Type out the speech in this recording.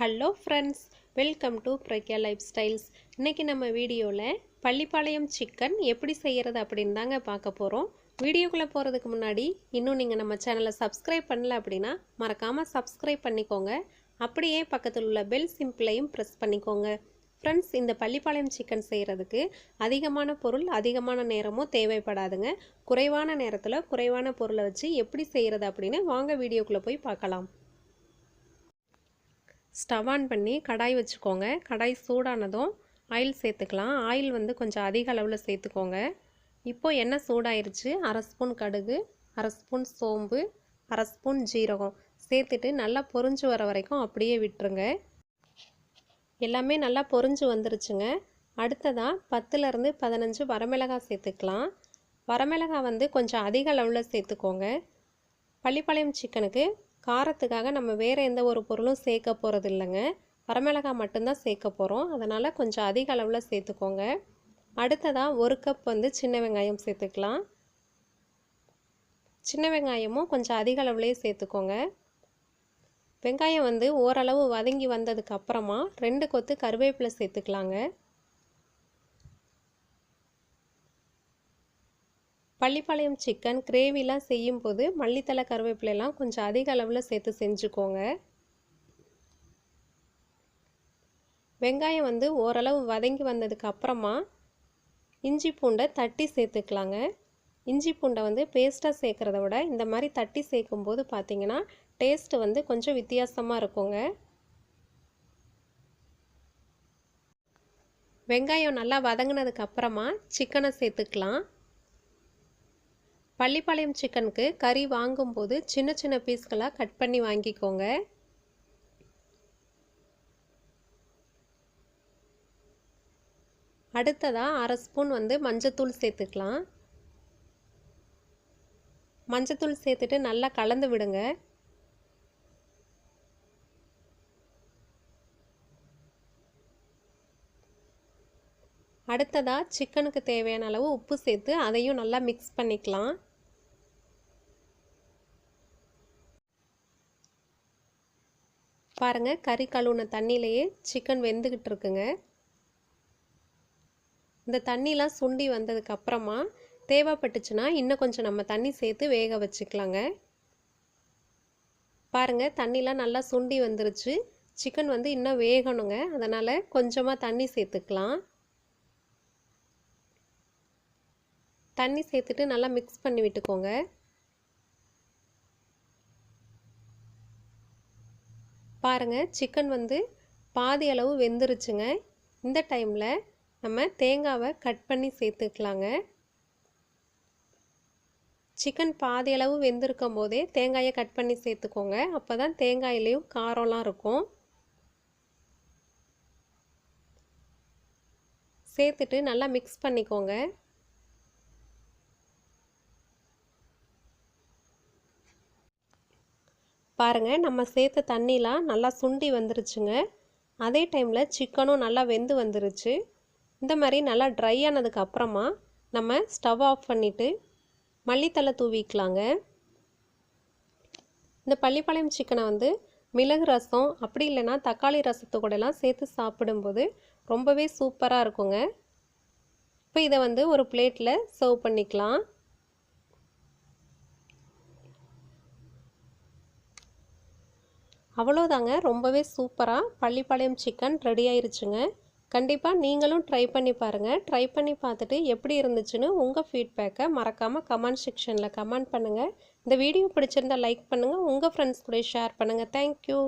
Hello friends welcome to Pragya lifestyles இன்றைக்கி நம்ம வீடியோவில் பள்ளிப்பாளையம் சிக்கன் எப்படி செய்கிறது அப்படின்னு தாங்க பார்க்க போகிறோம் வீடியோக்குள்ளே போகிறதுக்கு முன்னாடி இன்னும் நீங்கள் நம்ம சேனலை சப்ஸ்கிரைப் பண்ணல அப்படின்னா மறக்காமல் சப்ஸ்கிரைப் பண்ணிக்கோங்க. அப்படியே பக்கத்தில் உள்ள பெல் சிம்பிளையும் ப்ரெஸ் பண்ணிக்கோங்க. ஃப்ரெண்ட்ஸ் இந்த பள்ளிப்பாளையம் சிக்கன் செய்கிறதுக்கு அதிகமான பொருள் அதிகமான நேரமும் தேவைப்படாதுங்க. குறைவான நேரத்தில் குறைவான பொருளை வச்சு எப்படி செய்கிறது அப்படின்னு வாங்க வீடியோக்குள்ளே போய் பார்க்கலாம். ஸ்டவ் ஆன் பண்ணி கடாய் வச்சுக்கோங்க. கடாய் சூடானதும் ஆயில் சேர்த்துக்கலாம். ஆயில் வந்து கொஞ்சம் அதிக அளவில் சேர்த்துக்கோங்க. இப்போது எண்ணெய் சூடாயிருச்சு. அரை ஸ்பூன் கடுகு அரை ஸ்பூன் சோம்பு அரை ஸ்பூன் ஜீரகம் சேர்த்துட்டு நல்லா பொரிஞ்சு வர வரைக்கும் அப்படியே விட்டுருங்க. எல்லாமே நல்லா பொரிஞ்சு வந்துருச்சுங்க. அடுத்ததாக பத்துலேருந்து பதினஞ்சு வரமிளகாய் சேர்த்துக்கலாம். வரமிளகாய் வந்து கொஞ்சம் அதிக அளவில் சேர்த்துக்கோங்க. பள்ளிப்பாளையம் சிக்கனுக்கு காரத்துக்காக நம்ம வேறு எந்த ஒரு பொருளும் சேர்க்க போகிறது இல்லைங்க வரமிளகாய் மட்டும்தான் சேர்க்க போகிறோம் அதனால் கொஞ்சம் அதிக அளவில் சேர்த்துக்கோங்க. அடுத்ததாக ஒரு கப் வந்து சின்ன வெங்காயம் சேர்த்துக்கலாம். சின்ன வெங்காயமும் கொஞ்சம் அதிக அளவுலேயே சேர்த்துக்கோங்க. வெங்காயம் வந்து ஓரளவு வதங்கி வந்ததுக்கு அப்புறமா ரெண்டு கொத்து கருவேப்பிலை சேர்த்துக்கலாங்க. பள்ளிப்பாளையம் சிக்கன் கிரேவிலாம் செய்யும்போது மல்லித்தலை கருவேப்பிலையெல்லாம் கொஞ்சம் அதிக அளவில் சேர்த்து செஞ்சுக்கோங்க. வெங்காயம் வந்து ஓரளவு வதங்கி வந்ததுக்கு அப்புறமா இஞ்சி பூண்டை தட்டி சேர்த்துக்கலாங்க. இஞ்சி பூண்டை வந்து பேஸ்ட்டாக சேர்க்குறத விட இந்த மாதிரி தட்டி சேர்க்கும்போது பார்த்தீங்கன்னா டேஸ்ட்டு வந்து கொஞ்சம் வித்தியாசமாக இருக்குங்க. வெங்காயம் நல்லா வதங்கினதுக்கு அப்புறமா சிக்கனை சேர்த்துக்கலாம். பள்ளிப்பாளையம் சிக்கனுக்கு கறி வாங்கும்போது சின்ன சின்ன பீஸ்களாக கட் பண்ணி வாங்கிக்கோங்க. அடுத்ததாக அரை ஸ்பூன் வந்து மஞ்சத்தூள் சேர்த்துக்கலாம். மஞ்சத்தூள் சேர்த்துட்டு நல்லா கலந்து விடுங்க. அடுத்ததாக சிக்கனுக்கு தேவையான அளவு உப்பு சேர்த்து அதையும் நல்லா மிக்ஸ் பண்ணிக்கலாம். பாருங்கள் கறி கழுவுன தண்ணியிலையே சிக்கன் வெந்துக்கிட்டு இருக்குங்க இந்த தண்ணிலாம் சுண்டி வந்ததுக்கப்புறமா தேவைப்பட்டுச்சுன்னா இன்னும் கொஞ்சம் நம்ம தண்ணி சேர்த்து வேக வச்சுக்கலாங்க. பாருங்கள் தண்ணிலாம் நல்லா சுண்டி வந்துருச்சு. சிக்கன் வந்து இன்னும் வேகணுங்க. அதனால் கொஞ்சமாக தண்ணி சேர்த்துக்கலாம். தண்ணி சேர்த்துட்டு நல்லா மிக்ஸ் பண்ணி விட்டுக்கோங்க. பாருங்கள் சிக்கன் வந்து பாதி அளவு வெந்துருச்சுங்க. இந்த டைமில் நம்ம தேங்காவை கட் பண்ணி சேர்த்துக்கலாங்க. சிக்கன் பாதி அளவு வெந்திருக்கும் போதே தேங்காயை கட் பண்ணி சேர்த்துக்கோங்க. அப்போ தான் தேங்காயிலையும் காரம்லாம் இருக்கும். சேர்த்துட்டு நல்லா மிக்ஸ் பண்ணிக்கோங்க. பாருங்கள் நம்ம சேர்த்த தண்ணிலாம் நல்லா சுண்டி வந்துருச்சுங்க. அதே டைமில் சிக்கனும் நல்லா வெந்து வந்துருச்சு. இந்த மாதிரி நல்லா ட்ரை ஆனதுக்கு அப்புறமா நம்ம ஸ்டவ் ஆஃப் பண்ணிவிட்டு மல்லித்தலை தூவிக்கலாங்க. இந்த பள்ளிப்பாளையம் சிக்கனை வந்து மிளகு ரசம் அப்படி இல்லைன்னா தக்காளி ரசத்து கூடலாம் சேர்த்து சாப்பிடும்போது ரொம்பவே சூப்பராக இருக்குங்க. இப்போ இதை வந்து ஒரு பிளேட்டில் சர்வ் பண்ணிக்கலாம். அவ்வளோதாங்க ரொம்பவே சூப்பராக பள்ளிப்பாளையம் சிக்கன் ரெடி ஆயிருச்சுங்க. கண்டிப்பாக நீங்களும் ட்ரை பண்ணி பாருங்கள் ட்ரை பண்ணி பார்த்துட்டு எப்படி இருந்துச்சுன்னு உங்கள் ஃபீட்பேக்கை மறக்காமல் கமெண்ட் செக்ஷனில் கமெண்ட் பண்ணுங்கள் இந்த வீடியோ பிடிச்சிருந்தால் லைக் பண்ணுங்கள் உங்கள் ஃப்ரெண்ட்ஸ் கூட ஷேர் பண்ணுங்கள் தேங்க்யூ